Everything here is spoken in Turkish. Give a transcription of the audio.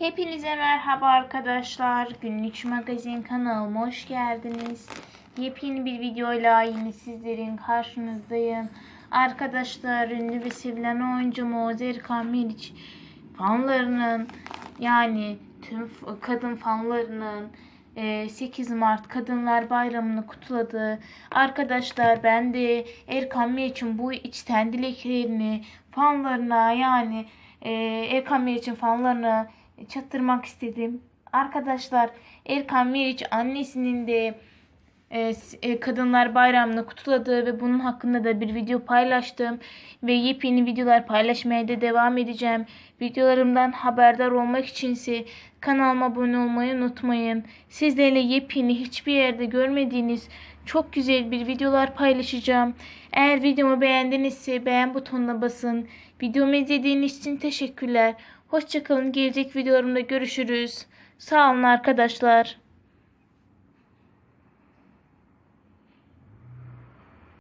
Hepinize merhaba arkadaşlar. Günlük Magazin kanalıma hoş geldiniz. Yepyeni bir videoyla yine sizlerin karşınızdayım. Arkadaşlar ünlü ve sevilen oyuncumuz Erkan Meriç fanlarının yani tüm kadın fanlarının e, 8 Mart Kadınlar Bayramı'nı kutladı. Arkadaşlar ben de Erkan Meriç'in bu içten dileklerini fanlarına yani e, Erkan Meriç'in fanlarına çattırmak istedim. Arkadaşlar Erkan Meriç annesinin de e, e, Kadınlar Bayramı'nı kutladı ve bunun hakkında da bir video paylaştım. Ve yepyeni videolar paylaşmaya da devam edeceğim. Videolarımdan haberdar olmak içinse kanalıma abone olmayı unutmayın. Sizlerle yepyeni hiçbir yerde görmediğiniz çok güzel bir videolar paylaşacağım. Eğer videomu beğendinizse beğen butonuna basın. Videomu izlediğiniz için teşekkürler. Hoşçakalın. Gelecek videolarımda görüşürüz. Sağ olun arkadaşlar.